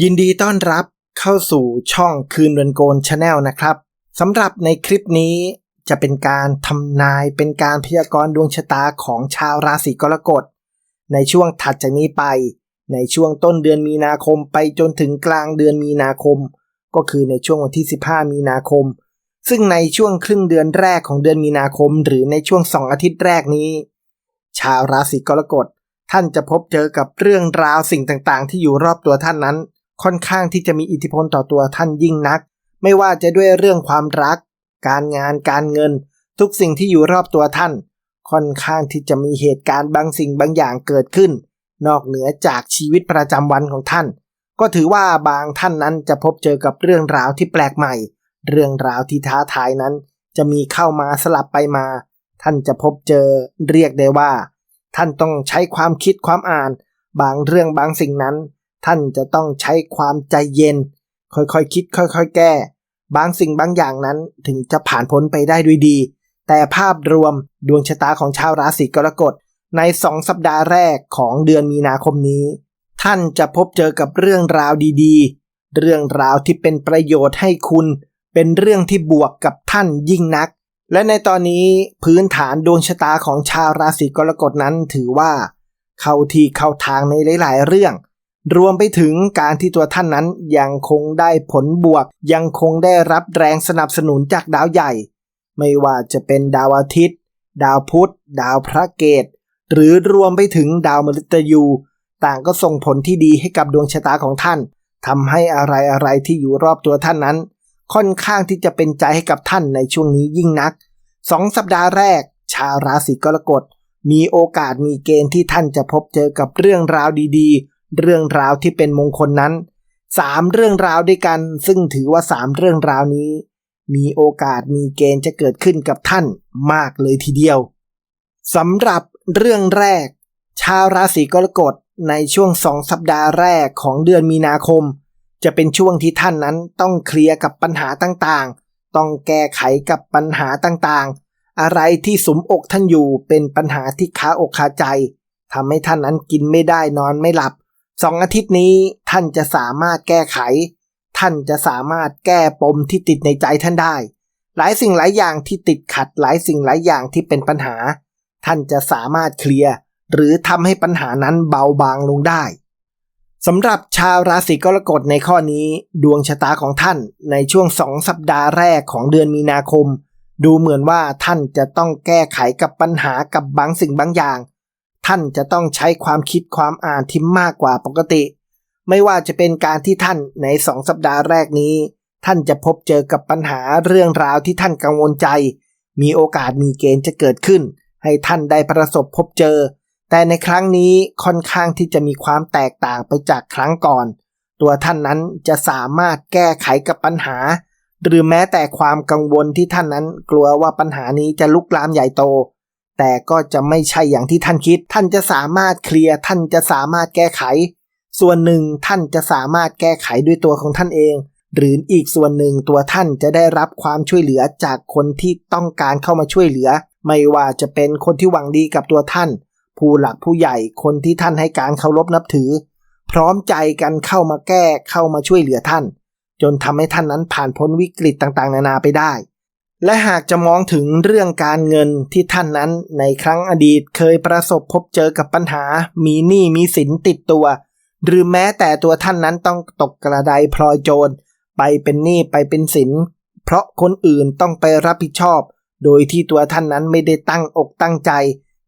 ยินดีต้อนรับเข้าสู่ช่องคืนเดือนโกนชาแนลนะครับสำหรับในคลิปนี้จะเป็นการทำนายเป็นการพยากรณ์ดวงชะตาของชาวราศีกรกฎ ในช่วงถัดจากนี้ไป ในช่วงต้นเดือนมีนาคมไปจนถึงกลางเดือนมีนาคม ก็คือในช่วงวันที่ 15 มีนาคม ซึ่งในช่วงครึ่งเดือนแรกของเดือนมีนาคม หรือในช่วงสองอาทิตย์แรกนี้ ชาวราศีกรกฎท่านจะพบเจอกับเรื่องราวสิ่งต่างๆ ที่อยู่รอบตัวท่านนั้น ค่อนข้างที่จะมีอิทธิพลต่อตัวท่านยิ่งนัก ไม่ว่าจะด้วยเรื่องความรัก การงานการเงิน ทุกสิ่งที่อยู่รอบตัวท่าน ค่อนข้างที่จะมีเหตุการณ์บางสิ่งบางอย่างเกิดขึ้น นอกเหนือจากชีวิตประจำวันของท่าน ก็ถือว่าบางท่านนั้นจะพบเจอกับเรื่องราวที่แปลกใหม่ เรื่องราวที่ท้าทายนั้น จะมีเข้ามาสลับไปมา ท่านจะพบเจอเรียกได้ว่า ท่านต้องใช้ความคิดความอ่าน บางเรื่องบางสิ่งนั้น ท่านจะต้องใช้ความใจเย็น ค่อยๆคคิด ค่อยๆ แก้ บางสิ่งบางอย่างนั้นถึงจะผ่านพ้นไปได้ด้วยดี แต่ภาพรวมดวงชะตาของชาวราศีกรกฎในสองสัปดาห์แรกของเดือนมีนาคมนี้ ท่านจะพบเจอกับเรื่องราวดีๆ เรื่องราวที่เป็นประโยชน์ให้คุณ เป็นเรื่องที่บวกกับท่านยิ่งนัก และในตอนนี้พื้นฐานดวงชะตาของชาวราศีกรกฎนั้นถือว่า เข้าที่เข้าทางในหลาย ๆ เรื่อง รวมไปถึงการที่ตัวท่านนั้นยังคงได้ผลบวก ยังคงได้รับแรงสนับสนุนจากดาวใหญ่ ไม่ว่าจะเป็นดาวอาทิตย์ ดาวพุธ ดาวพระเกต หรือรวมไปถึงดาวมฤตยู ต่างก็ส่งผลที่ดีให้กับดวงชะตาของท่านทำให้อะไรอะไรที่อยู่รอบตัวท่านนั้น ค่อนข้างที่จะเป็นใจให้กับท่านในช่วงนี้ยิ่งนักสองสัปดาห์แรก ชาวราศีกรกฎมีโอกาสมีเกณฑ์ที่ท่านจะพบเจอกับเรื่องราวดีๆ เรื่องราวที่เป็นมงคลนั้นสามเรื่องราวด้วยกัน ซึ่งถือว่าสามเรื่องราวนี้ มีโอกาสมีเกณฑ์จะเกิดขึ้นกับท่านมากเลยทีเดียวสำหรับเรื่องแรก ชาวราศีกรกฎในช่วงสองสัปดาห์แรกของเดือนมีนาคม จะเป็นช่วงที่ท่านนั้นต้องเคลียร์กับปัญหาต่างๆ ต้องแก้ไขกับปัญหาต่างๆ อะไรที่สมอกท่านอยู่เป็นปัญหาที่ค้าอกคาใจทำให้ท่านนั้นกินไม่ได้นอนไม่หลับ สองอาทิตย์นี้ท่านจะสามารถแก้ไข ท่านจะสามารถแก้ปมที่ติดในใจท่านได้ หลายสิ่งหลายอย่างที่ติดขัดหลายสิ่งหลายอย่างที่เป็นปัญหา ท่านจะสามารถเคลียร์หรือทำให้ปัญหานั้นเบาบางลงได้สำหรับชาวราศีกรกฎในข้อนี้ ดวงชะตาของท่านในช่วงสองสัปดาห์แรกของเดือนมีนาคม ดูเหมือนว่าท่านจะต้องแก้ไขกับปัญหากับบางสิ่งบางอย่าง ท่านจะต้องใช้ความคิดความอ่านที่มากกว่าปกติ ไม่ว่าจะเป็นการที่ท่านในสองสัปดาห์แรกนี้ ท่านจะพบเจอกับปัญหาเรื่องราวที่ท่านกังวลใจ มีโอกาสมีเกณฑ์จะเกิดขึ้น ให้ท่านได้ประสบพบเจอ แต่ในครั้งนี้ค่อนข้างที่จะมีความแตกต่างไปจากครั้งก่อน ตัวท่านนั้นจะสามารถแก้ไขกับปัญหา หรือแม้แต่ความกังวลที่ท่านนั้นกลัวว่าปัญหานี้จะลุกลามใหญ่โต แต่ก็จะไม่ใช่อย่างที่ท่านคิด ท่านจะสามารถเคลียร์ ท่านจะสามารถแก้ไข ส่วนหนึ่งท่านจะสามารถแก้ไขด้วยตัวของท่านเอง หรืออีกส่วนหนึ่งตัวท่านจะได้รับความช่วยเหลือจากคนที่ต้องการเข้ามาช่วยเหลือ ไม่ว่าจะเป็นคนที่หวังดีกับตัวท่าน ผู้หลักผู้ใหญ่คนที่ท่านให้การเคารพนับถือ พร้อมใจกันเข้ามาแก้เข้ามาช่วยเหลือท่าน จนทำให้ท่านนั้นผ่านพ้นวิกฤตต่างๆ นานาไปได้ และหากจะมองถึงเรื่องการเงินที่ท่านนั้นในครั้งอดีตเคยประสบพบเจอกับปัญหา มีหนี้มีสินติดตัว หรือแม้แต่ตัวท่านนั้นต้องตกกระไดพลอยโจร ไปเป็นหนี้ไปเป็นสิน เพราะคนอื่นต้องไปรับผิดชอบ โดยที่ตัวท่านนั้นไม่ได้ตั้งอกตั้งใจ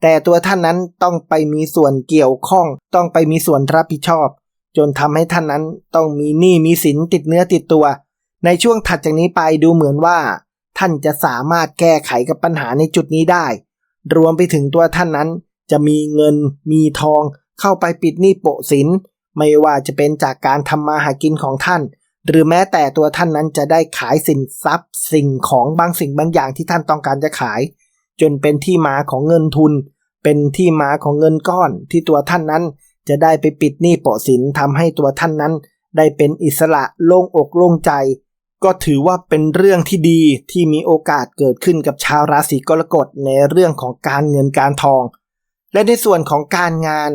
แต่ตัวท่านนั้นต้องไปมีส่วนเกี่ยวข้อง ต้องไปมีส่วนรับผิดชอบ จนทำให้ท่านนั้นต้องมีหนี้มีสินติดเนื้อติดตัว ในช่วงถัดจากนี้ไปดูเหมือนว่า ท่านจะสามารถแก้ไขกับปัญหาในจุดนี้ได้ รวมไปถึงตัวท่านนั้น จะมีเงิน มีทอง เข้าไปปิดหนี้โปะสิน ไม่ว่าจะเป็นจากการทำมาหากินของท่าน หรือแม้แต่ตัวท่านนั้นจะได้ขายสินทรัพย์ สิ่งของบางสิ่งบางอย่างที่ท่านต้องการจะขาย จนเป็นที่มาของเงินทุน เป็นที่มาของเงินก้อนที่ตัวท่านนั้น จะได้ไปปิดหนี้โปะสินทำให้ตัวท่านนั้น ได้เป็นอิสระโล่งอกโล่งใจ ก็ถือว่าเป็นเรื่องที่ดีที่มีโอกาสเกิดขึ้นกับชาวราศีกรกฎในเรื่องของการเงินการทอง และในส่วนของการงาน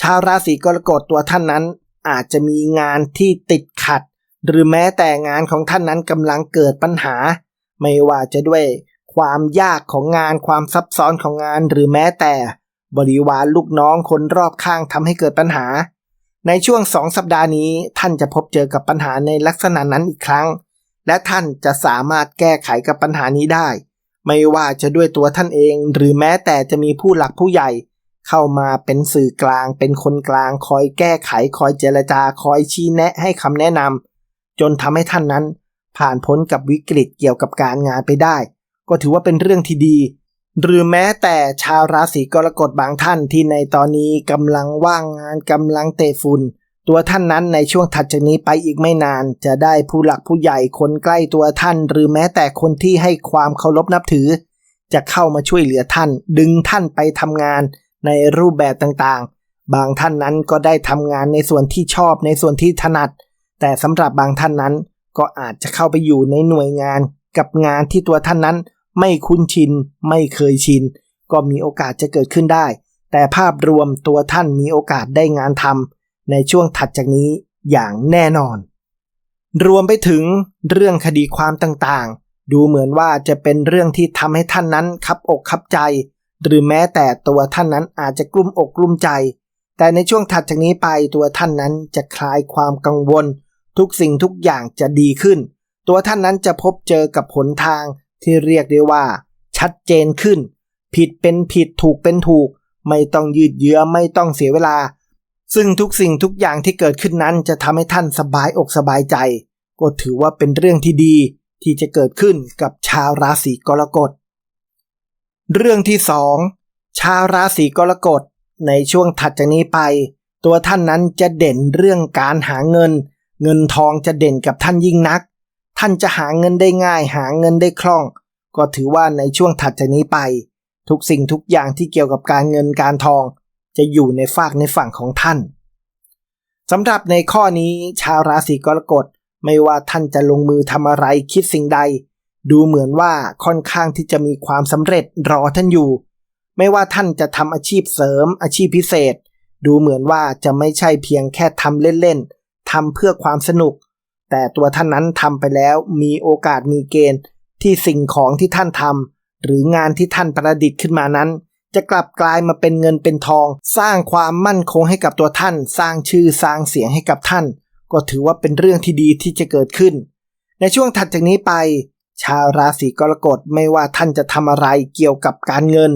ชาวราศีกรกฎตัวท่านนั้น อาจจะมีงานที่ติดขัด หรือแม้แต่งานของท่านนั้นกำลังเกิดปัญหา ไม่ว่าจะด้วยความยากของงานความซับซ้อนของงานหรือแม้แต่บริวารลูกน้องคนรอบข้างทำให้เกิดปัญหา ในช่วงสองสัปดาห์นี้ท่านจะพบเจอกับปัญหาในลักษณะนั้นอีกครั้ง และท่านจะสามารถแก้ไขกับปัญหานี้ได้ ไม่ว่าจะด้วยตัวท่านเอง หรือแม้แต่จะมีผู้หลักผู้ใหญ่ เข้ามาเป็นสื่อกลาง เป็นคนกลาง คอยแก้ไข คอยเจรจา คอยชี้แนะให้คำแนะนำจนทำให้ท่านนั้น ผ่านพ้นกับวิกฤตเกี่ยวกับการงานไปได้ ก็ถือว่าเป็นเรื่องที่ดี หรือแม้แต่ชาวราศีกรกฎบางท่านที่ในตอนนี้กำลังว่างงานกำลังเตะฝุ่น ตัวท่านนั้นในช่วงถัดจากนี้ไปอีกไม่นาน จะได้ผู้หลักผู้ใหญ่คนใกล้ตัวท่าน หรือแม้แต่คนที่ให้ความเคารพนับถือ จะเข้ามาช่วยเหลือท่าน ดึงท่านไปทำงานในรูปแบบต่างๆ บางท่านนั้นก็ได้ทำงานในส่วนที่ชอบในส่วนที่ถนัด แต่สำหรับบางท่านนั้นก็อาจจะเข้าไปอยู่ในหน่วยงาน กับงานที่ตัวท่านนั้น ไม่คุ้นชิน ไม่เคยชิน ก็มีโอกาสจะเกิดขึ้นได้ แต่ภาพรวมตัวท่านมีโอกาสได้งานทำ ในช่วงถัดจากนี้อย่างแน่นอน รวมไปถึงเรื่องคดีความต่างๆ ดูเหมือนว่าจะเป็นเรื่องที่ทำให้ท่านนั้นคับอกคับใจ หรือแม้แต่ตัวท่านนั้นอาจจะกลุ้มอกกลุ้มใจ แต่ในช่วงถัดจากนี้ไปตัวท่านนั้นจะคลายความกังวล ทุกสิ่งทุกอย่างจะดีขึ้น ตัวท่านนั้นจะพบเจอกับผลทางที่เรียกได้ว่า ชัดเจนขึ้น ผิดเป็นผิดถูกเป็นถูก ไม่ต้องยืดเยื้อไม่ต้องเสียเวลา ซึ่งทุกสิ่งทุกอย่างที่เกิดขึ้นนั้นจะทำให้ท่านสบายอกสบายใจ ก็ถือว่าเป็นเรื่องที่ดีที่จะเกิดขึ้นกับชาวราศีกรกฎ เรื่องที่สองชาวราศีกรกฎในช่วงถัดจากนี้ไป ตัวท่านนั้นจะเด่นเรื่องการหาเงิน เงินทองจะเด่นกับท่านยิ่งนัก ท่านจะหาเงินได้ง่าย หาเงินได้คล่อง ก็ถือว่าในช่วงถัดจากนี้ไป ทุกสิ่งทุกอย่างที่เกี่ยวกับการเงินการทอง จะอยู่ในฝากในฝั่งของท่านสำหรับในข้อนี้ชาวราศีกรกฎไม่ว่าท่านจะลงมือทำอะไรคิดสิ่งใด ดูเหมือนว่าค่อนข้างที่จะมีความสำเร็จรอท่านอยู่ ไม่ว่าท่านจะทำอาชีพเสริม อาชีพพิเศษ ดูเหมือนว่าจะไม่ใช่เพียงแค่ทำเล่นๆทำเพื่อความสนุก แต่ตัวท่านนั้นทำไปแล้วมีโอกาสมีเกณฑ์ที่สิ่งของที่ท่านทำหรืองานที่ท่านประดิษฐ์ขึ้นมานั้น จะกลับกลายมาเป็นเงินเป็นทอง สร้างความมั่นคงให้กับตัวท่าน สร้างชื่อสร้างเสียงให้กับท่าน ก็ถือว่าเป็นเรื่องที่ดีที่จะเกิดขึ้น ในช่วงถัดจากนี้ไป ชาวราศีกรกฎไม่ว่าท่านจะทำอะไรเกี่ยวกับการเงิน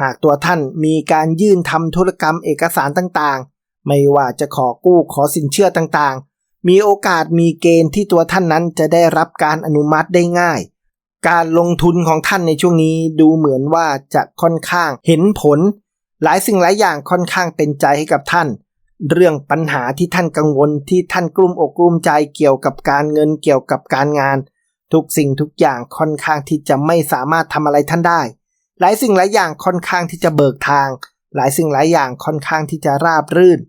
หากตัวท่านมีการยื่นทำธุรกรรมเอกสารต่างๆ ไม่ว่าจะขอกู้ขอสินเชื่อต่างๆ มีโอกาสมีเกณฑ์ที่ตัวท่านนั้นจะได้รับการอนุมัติได้ง่าย การลงทุนของท่านในช่วงนี้ดูเหมือนว่าจะค่อนข้างเห็นผล หลายสิ่งหลายอย่างค่อนข้างเป็นใจให้กับท่าน เรื่องปัญหาที่ท่านกังวลที่ท่านกลุ้มอกกลุ้มใจเกี่ยวกับการเงินเกี่ยวกับการงาน ทุกสิ่งทุกอย่างค่อนข้างที่จะไม่สามารถทำอะไรท่านได้ หลายสิ่งหลายอย่างค่อนข้างที่จะเบิกทาง หลายสิ่งหลายอย่างค่อนข้างที่จะราบรื่น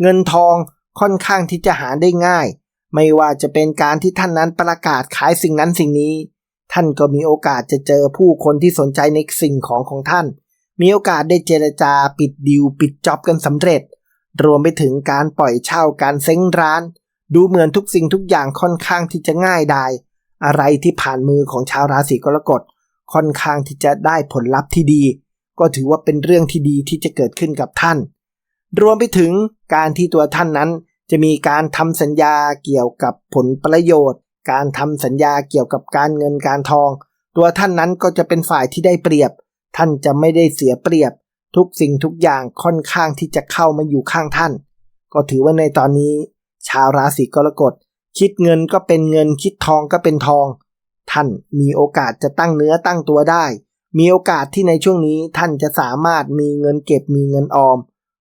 เงินทองค่อนข้างที่จะหาได้ง่าย ไม่ว่าจะเป็นการที่ท่านนั้นประกาศขายสิ่งนั้นสิ่งนี้ ท่านก็มีโอกาสจะเจอผู้คนที่สนใจในสิ่งของของท่าน มีโอกาสได้เจรจาปิดดิวปิดจ็อบกันสำเร็จ รวมไปถึงการปล่อยเช่าการเซ้งร้าน ดูเหมือนทุกสิ่งทุกอย่างค่อนข้างที่จะง่ายดายอะไรที่ผ่านมือของชาวราศีกรกฎค่อนข้างที่จะได้ผลลัพธ์ที่ดี ก็ถือว่าเป็นเรื่องที่ดีที่จะเกิดขึ้นกับท่าน รวมไปถึงการที่ตัวท่านนั้นจะมีการทำสัญญาเกี่ยวกับผลประโยชน์ การทำสัญญาเกี่ยวกับการเงินการทอง ตัวท่านนั้นก็จะเป็นฝ่ายที่ได้เปรียบ ท่านจะไม่ได้เสียเปรียบ ทุกสิ่งทุกอย่างค่อนข้างที่จะเข้ามาอยู่ข้างท่าน ก็ถือว่าในตอนนี้ ชาวราศีกรกฎคิดเงินก็เป็นเงินคิดทองก็เป็นทอง ท่านมีโอกาสจะตั้งเนื้อตั้งตัวได้ มีโอกาสที่ในช่วงนี้ท่านจะสามารถมีเงินเก็บมีเงินออม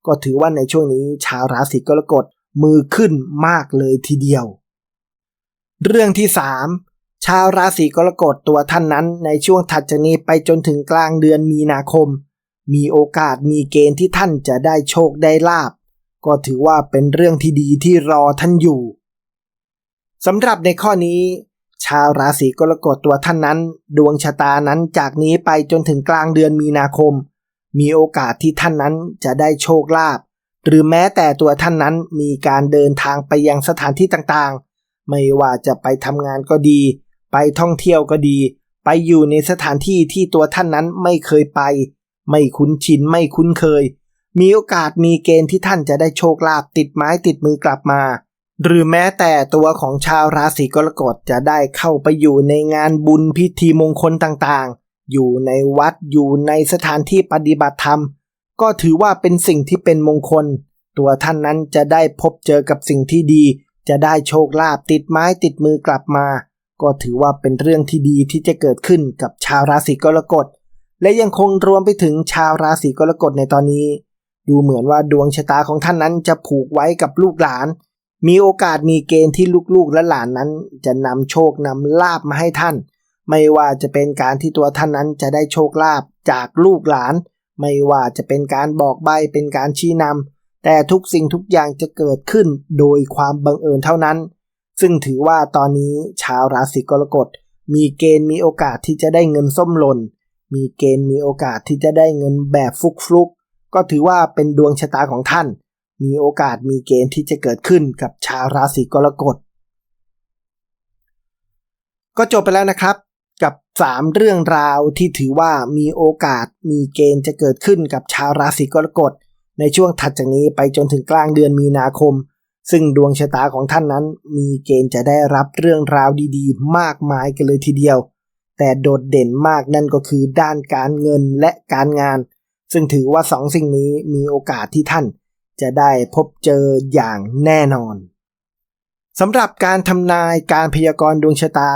ก็ถือว่าในช่วงนี้ ชาวราศีกรกฎมือขึ้นมากเลยทีเดียว เรื่องที่สามชาวราศีกรกฎตัวท่านนั้นในช่วงถัดจากนี้ไปจนถึงกลางเดือนมีนาคม มีโอกาสมีเกณฑ์ที่ท่านจะได้โชคได้ลาบ ก็ถือว่าเป็นเรื่องที่ดีที่รอท่านอยู่สำหรับในข้อนี้ ชาวราศีกรกฎตัวท่านนั้น ดวงชะตานั้นจากนี้ไปจนถึงกลางเดือนมีนาคม มีโอกาสที่ท่านนั้นจะได้โชคลาภหรือแม้แต่ตัวท่านนั้นมีการเดินทางไปยังสถานที่ต่างๆ ไม่ว่าจะไปทำงานก็ดี ไปท่องเที่ยวก็ดี ไปอยู่ในสถานที่ที่ตัวท่านนั้นไม่เคยไป ไม่คุ้นชินไม่คุ้นเคย มีโอกาสมีเกณฑ์ที่ท่านจะได้โชคลาภติดไม้ติดมือกลับมา หรือแม้แต่ตัวของชาวราศีกรกฎจะได้เข้าไปอยู่ในงานบุญพิธีมงคลต่างๆ อยู่ในวัดอยู่ในสถานที่ปฏิบัติธรรม ก็ถือว่าเป็นสิ่งที่เป็นมงคล ตัวท่านนั้นจะได้พบเจอกับสิ่งที่ดี จะได้โชคลาภติดไม้ติดมือกลับมา ก็ถือว่าเป็นเรื่องที่ดีที่จะเกิดขึ้นกับชาวราศีกรกฎ และยังคงรวมไปถึงชาวราศีกรกฎในตอนนี้ ดูเหมือนว่าดวงชะตาของท่านนั้นจะผูกไว้กับลูกหลาน มีโอกาสมีเกณฑ์ที่ลูกๆและหลานนั้น จะนำโชคนำลาบมาให้ท่าน ไม่ว่าจะเป็นการที่ตัวท่านนั้นจะได้โชคลาภจากลูกหลาน ไม่ว่าจะเป็นการบอกใบเป็นการชี้นำ แต่ทุกสิ่งทุกอย่างจะเกิดขึ้นโดยความบังเอิญเท่านั้น ซึ่งถือว่าตอนนี้ชาวราศีกรกฎมีเกณฑ์มีโอกาสที่จะได้เงินส้มหล่น มีเกณฑ์มีโอกาสที่จะได้เงินแบบฟุกๆก็ถือว่าเป็นดวงชะตาของท่าน มีโอกาสมีเกณฑ์ที่จะเกิดขึ้นกับชาวราศีกรกฎ ก็จบไปแล้วนะครับ กับ 3 เรื่องราวที่ถือว่ามีโอกาสมีเกณฑ์จะเกิดขึ้นกับชาวราศีกรกฎ ในช่วงถัดจากนี้ไปจนถึงกลางเดือนมีนาคม ซึ่งดวงชะตาของท่านนั้น มีเกณฑ์จะได้รับเรื่องราวดีๆ มากมายกันเลยทีเดียว แต่โดดเด่นมากนั่นก็คือด้านการเงินและการงาน ซึ่งถือว่าสองสิ่งนี้มีโอกาสที่ท่านจะได้พบเจออย่างแน่นอนสำหรับการทำนายการพยากรณ์ดวงชะตา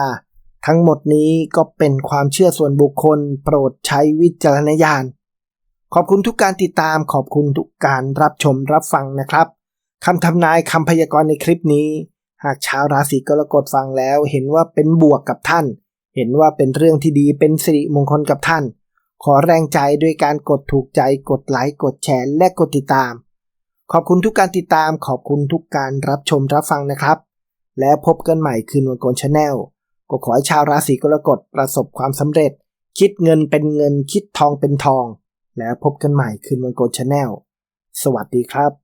ทั้งหมดนี้ก็เป็นความเชื่อส่วนบุคคล โปรดใช้วิจารณญาณ ขอบคุณทุกการติดตามขอบคุณทุกการรับชมรับฟังนะครับคำทำนายคำพยากรณ์ในคลิปนี้ หากชาวราศีกรกฎฟังแล้ว เห็นว่าเป็นบวกกับท่าน เห็นว่าเป็นเรื่องที่ดีเป็นสิริมงคลกับท่าน ขอแรงใจด้วยการกดถูกใจกดไลค์กดแชร์และกดติดตาม ขอบคุณทุกการติดตามขอบคุณทุกการรับชมรับฟังนะครับ แล้วพบกันใหม่คืนวันโกนชาแนลก็ขอให้ชาวราศีกรกฎประสบความสำเร็จ คิดเงินเป็นเงินคิดทองเป็นทอง แล้วพบกันใหม่คืนวันโกนชาแนลสวัสดีครับ